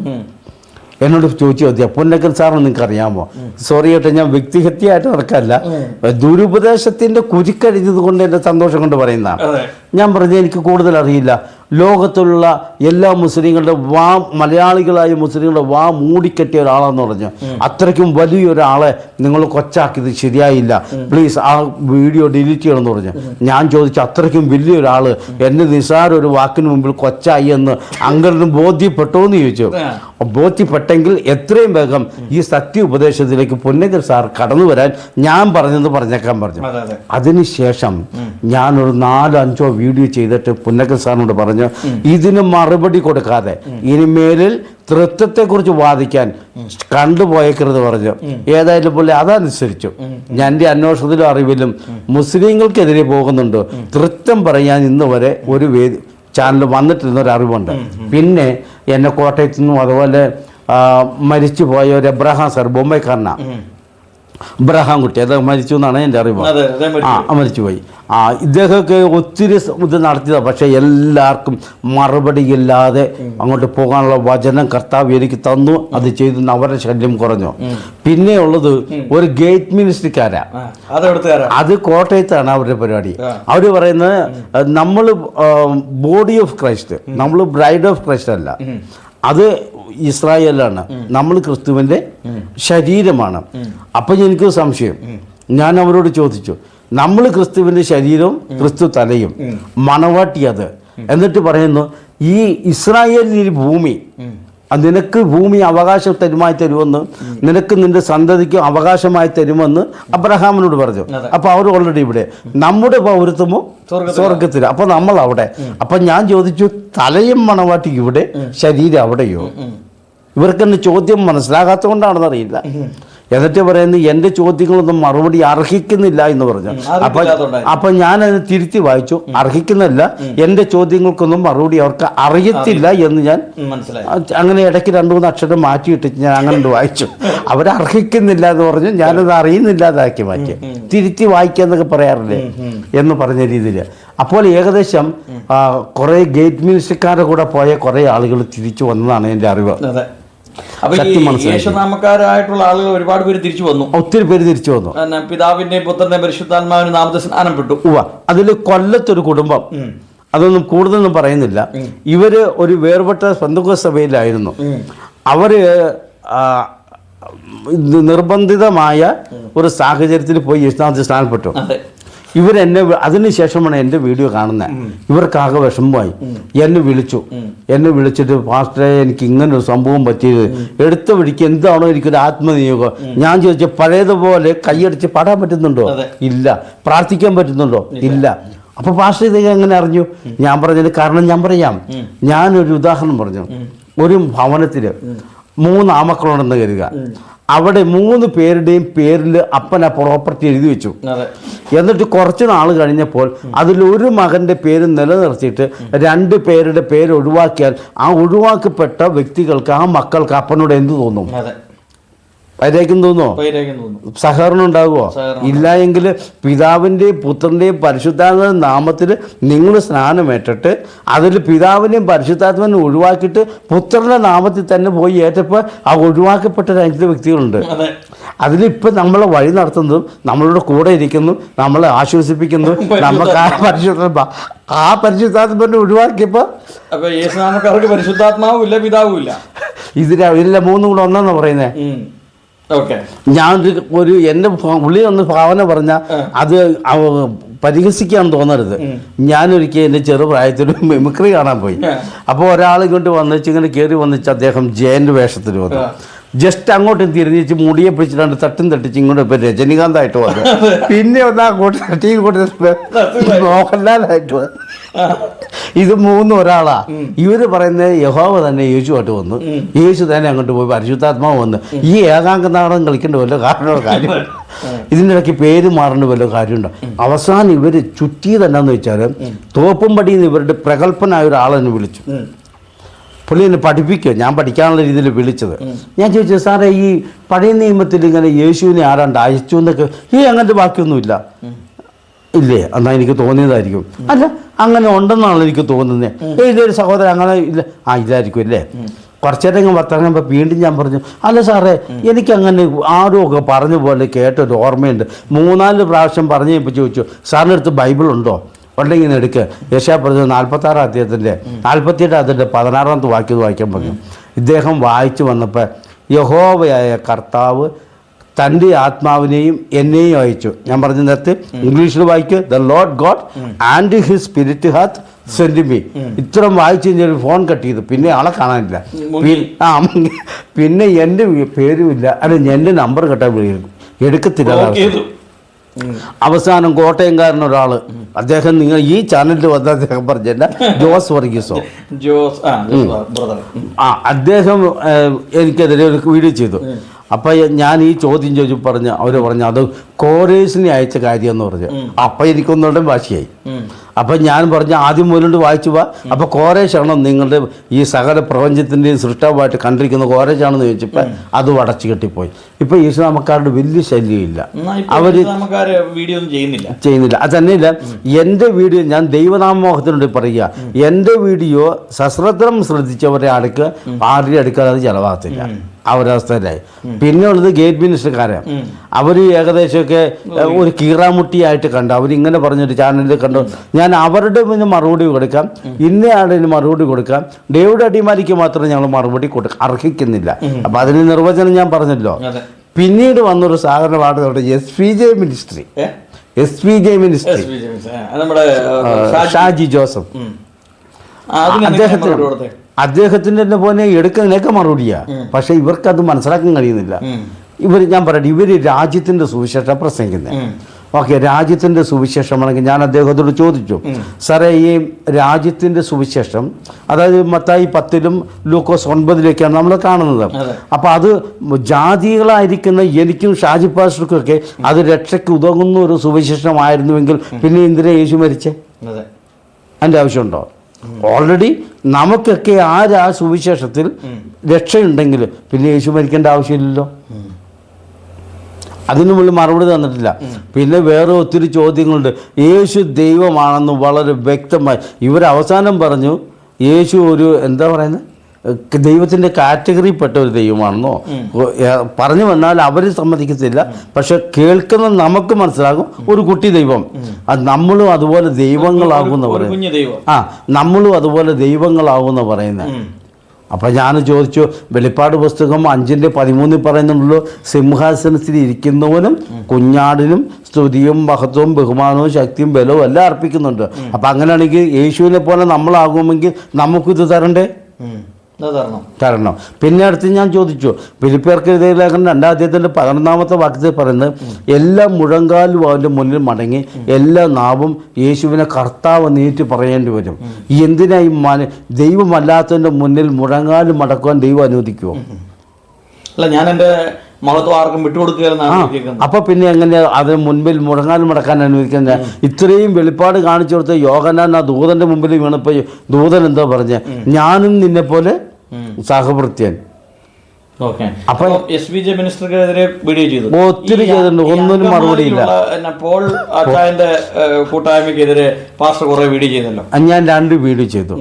എന്നോട് ചോദിച്ചു ചോദ്യം പൊന്നക്കൻ സാറിന് നിങ്ങൾക്ക് അറിയാമോ സോറി കേട്ടോ ഞാൻ വ്യക്തിഹത്യായിട്ട് നടക്കല്ല. ദുരുപദേശത്തിന്റെ കുരുക്കഴിഞ്ഞത് കൊണ്ട് എന്റെ സന്തോഷം കൊണ്ട് പറയുന്നതാണ്. ഞാൻ പറഞ്ഞു എനിക്ക് കൂടുതൽ അറിയില്ല. ലോകത്തിലുള്ള എല്ലാ മുസ്ലിങ്ങളുടെ വാ മലയാളികളായ മുസ്ലിങ്ങളുടെ വാ മൂടിക്കെട്ടിയ ഒരാളാന്ന് പറഞ്ഞു. അത്രയ്ക്കും വലിയൊരാളെ നിങ്ങൾ കൊച്ചാക്കിയത് ശരിയായില്ല. പ്ലീസ് ആ വീഡിയോ ഡിലീറ്റ് ചെയ്യണമെന്ന് പറഞ്ഞു. ഞാൻ ചോദിച്ചു അത്രയ്ക്കും വലിയൊരാൾ എന്നെ നിസാര ഒരു വാക്കിന് മുമ്പിൽ കൊച്ചായി എന്ന് അങ്കലിന് ബോധ്യപ്പെട്ടോ എന്ന് ചോദിച്ചു. ബോധ്യപ്പെട്ടെങ്കിൽ എത്രയും വേഗം ഈ സത്യ ഉപദേശത്തിലേക്ക് പൊന്നകർ സാർ കടന്നു വരാൻ ഞാൻ പറഞ്ഞെന്ന് പറഞ്ഞേക്കാൻ പറഞ്ഞു. അതെ അതെ. അതിനുശേഷം ഞാനൊരു നാലോ അഞ്ചോ വീഡിയോ ചെയ്തിട്ട് പുന്നക്കൽ സാറിനോട് പറഞ്ഞു. ഇതിന് മറുപടി കൊടുക്കാതെ ഇനിമേലിൽ തൃത്വത്തെക്കുറിച്ച് വാദിക്കാൻ കണ്ടുപോയേക്കരുത് പറഞ്ഞു. ഏതായാലും പുള്ളി അതനുസരിച്ചു. എന്റെ അന്വേഷണത്തിലും അറിവിലും മുസ്ലിങ്ങൾക്കെതിരെ പോകുന്നുണ്ട്. തൃത്വം പറയാൻ ഇന്ന് വരെ ഒരു വേദി ചാനൽ വന്നിട്ടിരുന്ന ഒരു അറിവുണ്ട്. പിന്നെ എന്നെ കോട്ടയത്തു നിന്നും അതുപോലെ മരിച്ചു മരിച്ചുപോയ ഒരു എബ്രഹാം സർ ബൊമ്മൈക്കാരനാണ് ഇബ്രഹാം കുട്ടി അദ്ദേഹം മരിച്ചു എന്നാണ് എന്റെ അറിവ്. ആ മരിച്ചുപോയി. ആ ഇദ്ദേഹമൊക്കെ ഒത്തിരി ഇത് നടത്തിയതാണ് പക്ഷേ എല്ലാവർക്കും മറുപടിയില്ലാതെ അങ്ങോട്ട് പോകാനുള്ള വചനം കർത്താവ് എനിക്ക് തന്നു. അത് ചെയ്തു അവരുടെ ശല്യം കുറഞ്ഞു. പിന്നെ ഉള്ളത് ഒരു ഗേറ്റ് മിനിസ്ട്രിക്കാരാ. അത് കോട്ടയത്താണ് അവരുടെ പരിപാടി. അവർ പറയുന്നത് നമ്മൾ ബോഡി ഓഫ് ക്രൈസ്റ്റ് നമ്മൾ ബ്രൈഡ് ഓഫ് ക്രൈസ്റ്റ് അല്ല. അത് ഇസ്രായേലാണ് നമ്മൾ ക്രിസ്തുവിന്റെ ശരീരമാണ്. അപ്പം എനിക്ക് സംശയം. ഞാൻ അവരോട് ചോദിച്ചു നമ്മൾ ക്രിസ്തുവിന്റെ ശരീരവും ക്രിസ്തു തലയും മണവാട്ടി അത്? എന്നിട്ട് പറയുന്നു ഈ ഇസ്രായേലിന് ഭൂമി നിനക്ക് ഭൂമി അവകാശം തരുമായി തരുമെന്ന് നിനക്ക് നിന്റെ സന്തതിക്ക് അവകാശമായി തരുമെന്ന് അബ്രഹാമിനോട് പറഞ്ഞു. അപ്പോൾ അപ്പൊ അവർ ഓൾറെഡി ഇവിടെ. നമ്മുടെ പൗരത്വമോ. സ്വർഗത്തിൽ അപ്പൊ നമ്മൾ അവിടെ അപ്പൊ ഞാൻ ചോദിച്ചു തലയും മണവാട്ടി ഇവിടെ ശരീരം അവിടെയോ? ഇവർക്കെന്നെ ചോദ്യം മനസ്സിലാകാത്തത് അറിയില്ല. എന്നിട്ട് പറയുന്നത് എന്റെ ചോദ്യങ്ങളൊന്നും മറുപടി അർഹിക്കുന്നില്ല എന്ന് പറഞ്ഞു. അപ്പൊ ഞാൻ അപ്പൊ ഞാനത് തിരുത്തി വായിച്ചു. അർഹിക്കുന്നില്ല. എന്റെ ചോദ്യങ്ങൾക്കൊന്നും മറുപടി അവർക്ക് അറിയത്തില്ല എന്ന് ഞാൻ മനസ്സിലായി. അങ്ങനെ ഇടയ്ക്ക് രണ്ടു മൂന്ന് അക്ഷരം മാറ്റിയിട്ട് ഞാൻ അങ്ങനെ വായിച്ചു. അവരർഹിക്കുന്നില്ല എന്ന് പറഞ്ഞു. ഞാനത് അറിയുന്നില്ലാതാക്കി മാറ്റി. തിരുത്തി വായിക്കുക എന്നൊക്കെ പറയാറില്ലേ? എന്ന് പറഞ്ഞ രീതിയിൽ അപ്പോൾ ഏകദേശം കുറേ ഗേറ്റ് മ്യൂസിക്കാരുടെ കൂടെ പോയ കുറേ ആളുകൾ തിരിച്ചു വന്നതാണ് എന്റെ അറിവ്. യേശുനാമക്കാരായിട്ടുള്ള ആളുകൾ ഒരുപാട് പേര് തിരിച്ചു വന്നു. ഒത്തിരി പേര് തിരിച്ചു വന്നു. പിതാവിന്റെ പിതാവിന്റെയും പുത്രന്റെയും പരിശുദ്ധാത്മാവിന് നാമത്തെ സ്നാനപ്പെട്ടു. അതിൽ കൊല്ലത്തൊരു കുടുംബം. അതൊന്നും കൂടുതലൊന്നും പറയുന്നില്ല. ഇവർ ഒരു വേർപെട്ട സ്വന്തക സഭയിലായിരുന്നു. അവർ നിർബന്ധിതമായ ഒരു സാഹചര്യത്തിൽ പോയി യേശുനാഥ് സ്ഥാനപ്പെട്ടു അതെ. ഇവരെന്നെ അതിനുശേഷമാണ് എന്റെ വീഡിയോ കാണുന്നത് ഇവർക്കാകെ വിഷമമായി. എന്നെ വിളിച്ചു. എന്നെ വിളിച്ചിട്ട് പാസ്റ്ററെ എനിക്ക് ഇങ്ങനെ ഒരു സംഭവം പറ്റിയത്. എടുത്ത വഴിക്ക് എന്താണോ എനിക്കൊരു ആത്മനിയോഗം. ഞാൻ ചോദിച്ച പഴയതുപോലെ കൈയടിച്ച് പാടാൻ പറ്റുന്നുണ്ടോ? ഇല്ല. പ്രാർത്ഥിക്കാൻ പറ്റുന്നുണ്ടോ? ഇല്ല. അപ്പോൾ പാസ്റ്റർ ഇത് എങ്ങനെ അറിഞ്ഞു? ഞാൻ പറഞ്ഞതിന് കാരണം ഞാൻ പറയാം. ഞാനൊരു ഉദാഹരണം പറഞ്ഞു. ഒരു ഭവനത്തിൽ മൂന്ന് ആമക്കളുണ്ടെന്ന് കരുതുക. അവിടെ മൂന്ന് പേരുടെയും പേരിൽ അപ്പൻ ആ പ്രോപ്പർട്ടി എഴുതി വെച്ചു. എന്നിട്ട് കുറച്ച് നാൾ കഴിഞ്ഞപ്പോൾ അതിലൊരു മകന്റെ പേര് നിലനിർത്തിയിട്ട് രണ്ട് പേരുടെ പേര് ഒഴിവാക്കിയാൽ ആ ഒഴിവാക്കപ്പെട്ട വ്യക്തികൾക്ക് ആ മക്കൾക്ക് അപ്പനോട് എന്ത് തോന്നും? അതിലേക്കും തോന്നുമോ സഹകരണം ഉണ്ടാകുമോ ഇല്ല എങ്കിൽ പിതാവിന്റെയും പുത്രന്റെയും പരിശുദ്ധാത്മ നാമത്തിൽ നിങ്ങൾ സ്നാനമേറ്റിട്ട് അതിൽ പിതാവിനെയും പരിശുദ്ധാത്മനെ ഒഴിവാക്കിയിട്ട് പുത്രന്റെ നാമത്തിൽ തന്നെ പോയി ഏറ്റപ്പോൾ ആ ഒഴിവാക്കപ്പെട്ട രണ്ട് വ്യക്തികളുണ്ട്. അതെ. അതിലിപ്പോൾ നമ്മളെ വഴി നടത്തുന്നതും നമ്മളുടെ കൂടെ ഇരിക്കുന്നു നമ്മളെ ആശ്വസിപ്പിക്കുന്നു (laughs) നമുക്ക് ആ പരിശുദ്ധ ആ പരിശുദ്ധാത്മനെ ഒഴിവാക്കിയപ്പോൾ അപ്പൊ യേശുനാമക്കാർക്ക് പരിശുദ്ധാത്മാവും ഇല്ല പിതാവും ഇല്ല ഇതിലെ ഇതിലെ മൂന്നും കൂടെ ഒന്നെന്ന് പറയുന്നത് ഞാൻ ഒരു- എന്റെ എന്റെ ഉള്ളിൽ ഒന്ന് ഭാവന പറഞ്ഞാൽ അത് പരിഹസിക്കാൻ തോന്നരുത്. ഞാനൊരിക്കൽ എന്റെ ചെറുപ്രായത്തിൽ മിമിക്രി കാണാൻ പോയി. അപ്പോൾ ഒരാൾ ഇങ്ങോട്ട് വന്നിച്ച് ഇങ്ങനെ കയറി വന്നിച്ച് അദ്ദേഹം ജയന്റെ വേഷത്തിൽ വന്നു. ജസ്റ്റ് അങ്ങോട്ട് തിരിഞ്ഞിച്ച് മുടിയെ പിടിച്ചിട്ട് തട്ടും തട്ടിച്ച് ഇങ്ങോട്ട് ഇപ്പം രജനികാന്തായിട്ട് വന്നു. പിന്നെ ഒന്ന് അങ്ങോട്ട് തട്ടി ഇങ്ങോട്ട് മോഹൻലാലായിട്ട് വന്നു. ഇത് മൂന്നും ഒരാളാ. ഇവർ പറയുന്നത് യഹോവ തന്നെ യേശുവായിട്ട് വന്നു. യേശു തന്നെ അങ്ങോട്ട് പോയി പരിശുദ്ധാത്മാവ് വന്നു. ഈ ഏകാംഗ നാടകം കളിക്കേണ്ട വല്ല കാരണമോ കാര്യം ഇതിനിടയ്ക്ക് പേര് മാറേണ്ട വല്ല കാര്യമുണ്ടോ? അവസാനം ഇവർ ചുറ്റിയത് എന്നാന്ന് വെച്ചാൽ തോപ്പുംപടിയിൽ നിന്ന് ഇവരുടെ പ്രഗത്ഭനായ ഒരാളെന്നെ വിളിച്ചു. പുള്ളി എന്നെ പഠിപ്പിക്കുക ഞാൻ പഠിക്കാനുള്ള രീതിയിൽ വിളിച്ചത്. ഞാൻ ചോദിച്ചു സാറേ ഈ പഴയ നിയമത്തിൽ ഇങ്ങനെ യേശുവിനെ ആരാണ്ട് അയച്ചു എന്നൊക്കെ? ഈ അങ്ങനത്തെ ബാക്കിയൊന്നുമില്ല ഇല്ലേ? എന്നാ എനിക്ക് തോന്നിയതായിരിക്കും. അല്ല അങ്ങനെ ഉണ്ടെന്നാണ് എനിക്ക് തോന്നുന്നത് ഏയ് ഇതൊരു സഹോദരൻ അങ്ങനെ ഇല്ല. ആ ഇതായിരിക്കും അല്ലേ? കുറച്ചേരം വർത്തമാനം വീണ്ടും ഞാൻ പറഞ്ഞു അല്ല സാറേ എനിക്കങ്ങനെ ആരും ഒക്കെ പറഞ്ഞ പോലെ കേട്ടൊരു ഓർമ്മയുണ്ട്. മൂന്നാൽ പ്രാവശ്യം പറഞ്ഞു ഇപ്പോൾ ചോദിച്ചു സാറിന്റെ അടുത്ത് ബൈബിൾ ഉണ്ടോ ഉണ്ടെങ്കിൽ ഇങ്ങനെ എടുക്കുക യശാ പറഞ്ഞു നാൽപ്പത്താറാം അദ്ദേഹത്തിന്റെ നാൽപ്പത്തിയെട്ട് അതിന്റെ പതിനാറാമത്തെ വാക്യം വായിക്കാൻ പറഞ്ഞു. ഇദ്ദേഹം വായിച്ചു വന്നപ്പോൾ യഹോവയായ കർത്താവ് തന്റെ ആത്മാവിനെയും എന്നെയും അയച്ചു. ഞാൻ പറഞ്ഞ നേരത്തെ ഇംഗ്ലീഷിൽ വായിക്കുക the lord god and his spirit hath sent me ഇത്രയും വായിച്ചു കഴിഞ്ഞാൽ ഫോൺ കട്ട് ചെയ്തു. പിന്നെ ആളെ കാണാനില്ല. ആ പിന്നെ എന്റെ പേരുമില്ല അല്ല എന്റെ നമ്പർ കിട്ടാൻ വിളിക്കും എടുക്കത്തില്ല. അവസാനം കോട്ടയംകാരൻ ഒരാൾ അദ്ദേഹം നിങ്ങൾ ഈ ചാനലിൽ വന്ന അദ്ദേഹം പറഞ്ഞല്ല. ജോസ് വർഗീസോ. ജോസ് ആ അദ്ദേഹം എനിക്കെതിരെ ഒരു വീഡിയോ ചെയ്തു. അപ്പം ഞാൻ ഈ ചോദ്യം ചോദിച്ചു പറഞ്ഞു അവർ പറഞ്ഞു അത് കോരേഴ്സിനെ അയച്ച കാര്യം എന്ന് പറഞ്ഞു അപ്പം എനിക്കൊന്നുകൊണ്ടും വാശിയായി. അപ്പം ഞാൻ പറഞ്ഞു ആദ്യം മുതലുണ്ട് വായിച്ചു പോവാ അപ്പോൾ കോരേശാണോ നിങ്ങളുടെ ഈ സകല പ്രപഞ്ചത്തിന്റെയും സൃഷ്ടവുമായിട്ട് കണ്ടിരിക്കുന്ന കോരേശാണെന്ന് ചോദിച്ചപ്പോൾ അത് വടച്ചു കെട്ടിപ്പോയി. ഇപ്പോൾ ഈശോ നമുക്കാരുടെ വലിയ ശല്യമില്ല. അവർ വീഡിയോ ചെയ്യുന്നില്ല. ചെയ്യുന്നില്ല. അത് തന്നെയില്ല എന്റെ വീഡിയോ ഞാൻ ദൈവനാമോഹത്തിനുണ്ട് പറയുക എന്റെ വീഡിയോ സശ്രദ്ധം ശ്രദ്ധിച്ചവരെ അടുക്ക് ആരുടെ അടുക്കാതെ ചെലവാകത്തില്ല. ആ ഒരവസ്ഥയിലായി പിന്നെ ഉള്ളത് ഗേറ്റ് മിനിസ്റ്റർക്കാരാണ് അവർ ഏകദേശമൊക്കെ ഒരു കീറാമുട്ടിയായിട്ട് കണ്ടു. അവരിങ്ങനെ പറഞ്ഞൊരു ചാനലിൽ കണ്ടു. ഞാൻ അവരുടെ പിന്നെ മറുപടി കൊടുക്കാം. ഇന്നയാളിന് മറുപടി കൊടുക്കാം. ഡേവിഡ് അടിമാലിക്ക് മാത്രം ഞങ്ങൾ മറുപടി കൊടുക്കാം അർഹിക്കുന്നില്ല. അപ്പം അതിന് നിർവചനം ഞാൻ പറഞ്ഞല്ലോ. പിന്നീട് വന്നൊരു സാധാരണ നമ്മുടെ S P J ministry? S P J ministry Shaji. Joseph. അദ്ദേഹത്തിന്? അദ്ദേഹത്തിന്റെ തന്നെ പോലെ എടുക്കുന്നതിനൊക്കെ മറുപടിയാ. പക്ഷെ ഇവർക്കത് മനസ്സിലാക്കാൻ കഴിയുന്നില്ല. ഇവർ ഞാൻ പറയട്ടെ ഇവർ രാജ്യത്തിന്റെ സുവിശേഷം പ്രസംഗിക്കുന്നത്. ഓക്കെ രാജ്യത്തിന്റെ സുവിശേഷമാണെങ്കിൽ ഞാൻ അദ്ദേഹത്തോട് ചോദിച്ചു സാറേ ഈ രാജ്യത്തിന്റെ സുവിശേഷം അതായത് മത്തായി പത്തിലും ലൂക്കോസ് ഒൻപതിലേക്കാണ് നമ്മൾ കാണുന്നത്. അപ്പോൾ അത് ജാതികളായിരിക്കുന്ന എനിക്കും ഷാജി പാസ്റ്റർക്കൊക്കെ അത് രക്ഷയ്ക്ക് ഉതകുന്ന ഒരു സുവിശേഷമായിരുന്നുവെങ്കിൽ പിന്നെ ഇന്ദിര യേശു മരിച്ചേ? അതെ. അതിന്റെ ആവശ്യമുണ്ടോ? ഓൾറെഡി നമുക്കൊക്കെ ആ സുവിശേഷത്തിൽ രക്ഷയുണ്ടെങ്കിൽ പിന്നെ യേശു മരിക്കേണ്ട ആവശ്യമില്ലല്ലോ. അതിന് മുകളിൽ മറുപടി തന്നിട്ടില്ല. പിന്നെ വേറെ ഒത്തിരി ചോദ്യങ്ങളുണ്ട്. യേശു ദൈവമാണെന്ന് വളരെ വ്യക്തമായി ഇവർ അവസാനം പറഞ്ഞു. യേശു ഒരു എന്താ പറയുന്നത് ദൈവത്തിന്റെ കാറ്റഗറിയിൽപ്പെട്ട ഒരു ദൈവമാണെന്നോ പറഞ്ഞു വന്നാൽ അവർ സമ്മതിക്കത്തില്ല. പക്ഷെ കേൾക്കുന്ന നമുക്ക് മനസ്സിലാകും ഒരു കുട്ടി ദൈവം. അത് നമ്മളും അതുപോലെ ദൈവങ്ങളാകുന്ന പറയുന്നത്. ആ നമ്മളും അതുപോലെ ദൈവങ്ങളാകുന്ന പറയുന്നത്. അപ്പൊ ഞാൻ ചോദിച്ചു വെളിപ്പാട് പുസ്തകം അഞ്ചിന്റെ പതിമൂന്നിൽ പറയുന്നുള്ളൂ സിംഹാസനത്തിൽ ഇരിക്കുന്നവനും കുഞ്ഞാടിനും സ്തുതിയും മഹത്വവും ബഹുമാനവും ശക്തിയും ബലവും എല്ലാം അർപ്പിക്കുന്നുണ്ട്. അപ്പം അങ്ങനെയാണെങ്കിൽ യേശുവിനെ പോലെ നമ്മളാകുമെങ്കിൽ നമുക്കിത് തരണ്ടേ? തരണം. പിന്നെ അടുത്ത് ഞാൻ ചോദിച്ചു ഫിലിപ്പിയർക്ക് എഴുതിയ ലേഖനം രണ്ടാം അധ്യായത്തിന്റെ പതിനൊന്നാമത്തെ വാക്യത്തിൽ പറയുന്നത് എല്ലാ മുഴങ്കാലും അവന്റെ മുന്നിൽ മടങ്ങി എല്ലാ നാവും യേശുവിനെ കർത്താവ് നീട്ടി പറയേണ്ടി വരും. എന്തിനാ ഈ മന ദൈവമല്ലാത്തതിന്റെ മുന്നിൽ മുഴങ്കാലും മടക്കുവാൻ ദൈവം അനുവദിക്കുമോ അല്ല ഞാൻ എന്റെ മഹത്വം ആർക്കും വിട്ടുകൊടുക്കുകയെന്നാണ് അപ്പൊ പിന്നെ എങ്ങനെയാ അത് മുൻപിൽ മുടങ്ങാൻ മുടക്കാൻ അനുവദിക്കുന്നത് ഇത്രയും വെളിപ്പാട് കാണിച്ചു കൊടുത്ത യോഗനാൻ ആ ദൂതന്റെ മുമ്പിൽ വീണപ്പോ ദൂതൻ എന്തോ പറഞ്ഞ. ഞാനും നിന്നെ പോലെ സഹവൃത്യൻ അപ്പൊ- എസ് ബി ജെ മിനിസ്റ്റർക്കെതിരെ വീഡിയോ ചെയ്തു. ഒത്തിരി ചെയ്തിട്ടുണ്ട്. ഒന്നിനും. അങ്കമാലിയിലുള്ള, എന്നെ പോൾ അച്ചായന്റെ കൂട്ടായ്മക്കെതിരെ പാസ്റ്റർ കുറെ വീഡിയോ ചെയ്തല്ലോ ഞാൻ രണ്ട് വീഡിയോ ചെയ്തു.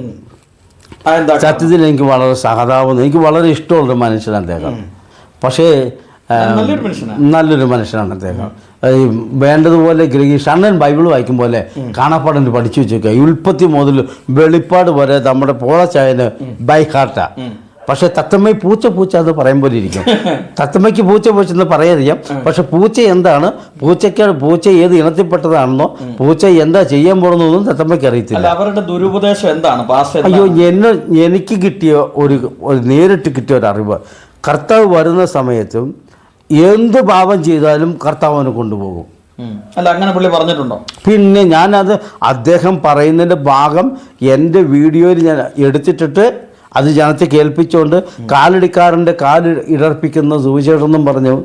സത്യത്തിൽ എനിക്ക് വളരെ സഹതാപം എനിക്ക് വളരെ ഇഷ്ടമുള്ള മനുഷ്യനാണ് അദ്ദേഹം. പക്ഷേ നല്ലൊരു മനുഷ്യനാണ് അദ്ദേഹം. ഈ വേണ്ടതുപോലെ ഗ്രഹീഷ് അണ്ണൻ ബൈബിൾ വായിക്കും പോലെ കാണാപ്പാടന് പഠിച്ചു വെച്ചേക്കുക ഉൽപ്പത്തി മുതൽ വെളിപ്പാട് പോലെ നമ്മുടെ പോളച്ചായന് ബൈ ഹാർട്ടാ. പക്ഷെ തത്തമ്മ പൂച്ച പൂച്ച എന്ന് പറയും പോലെ ഇരിക്കും. (laughs) തത്തമ്മയ്ക്ക് പൂച്ച പൂച്ച എന്ന് പറയാതിരിക്കാം. പക്ഷെ പൂച്ച എന്താണ്? പൂച്ചയ്ക്ക് പൂച്ച ഏത് ഇനത്തിൽപ്പെട്ടതാണെന്നോ പൂച്ച എന്താ ചെയ്യാൻ പോകുന്നതെന്നും തത്തമ്മയ്ക്ക് അറിയത്തില്ല. അവരുടെ ദുരുപദേശം എന്താണ്? അയ്യോ എന്നെ എനിക്ക് കിട്ടിയ ഒരു ഒരു നേരിട്ട് കിട്ടിയ ഒരു അറിവ്. കർത്താവ് വരുന്ന സമയത്തും എന്ത് പാപം ചെയ്താലും കർത്താവ് അവനെ കൊണ്ടുപോകും. അല്ല അങ്ങനെ പുള്ളി പറഞ്ഞിട്ടുണ്ടോ? പിന്നെ ഞാനത് അദ്ദേഹം പറയുന്നതിന്റെ ഭാഗം എന്റെ വീഡിയോയിൽ ഞാൻ എടുത്തിട്ടിട്ട് അത് ജനത്തെ കേൾപ്പിച്ചുകൊണ്ട് കാലടിക്കാരന്റെ കാൽ ഇടർപ്പിക്കുന്ന സുവിശേഷം എന്നും പറഞ്ഞു.